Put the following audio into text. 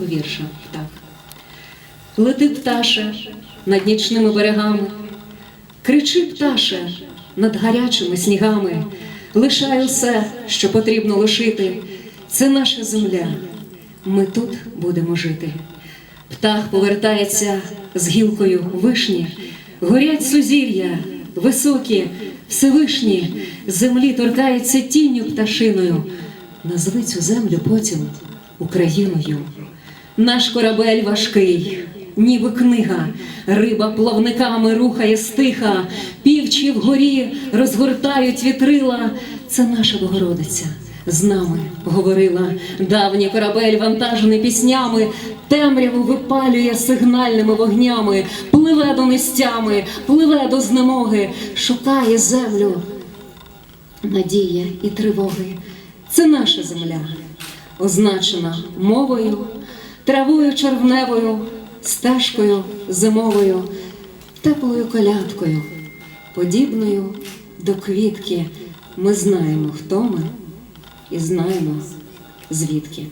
цього вірша. Так. Лети пташе над нічними берегами, кричи пташе над гарячими снігами, лишай усе, що потрібно лишити. Це наша земля. Ми тут будемо жити. Птах повертається з гілкою вишні, горять сузір'я, високі, всевишні, землі торкається тінню пташиною. Назви цю землю потім Україною. Наш корабель важкий, ніби книга, риба плавниками рухає стиха, півчі вгорі розгортають вітрила. Це наша Богородиця. З нами говорила давній корабель, вантажений піснями, темряву випалює сигнальними вогнями, пливе до нестями, пливе до знемоги, шукає землю надія і тривоги. Це наша земля, означена мовою, травою червневою, стежкою зимовою, теплою колядкою, подібною до квітки. Ми знаємо, хто ми, і знаємо звідки.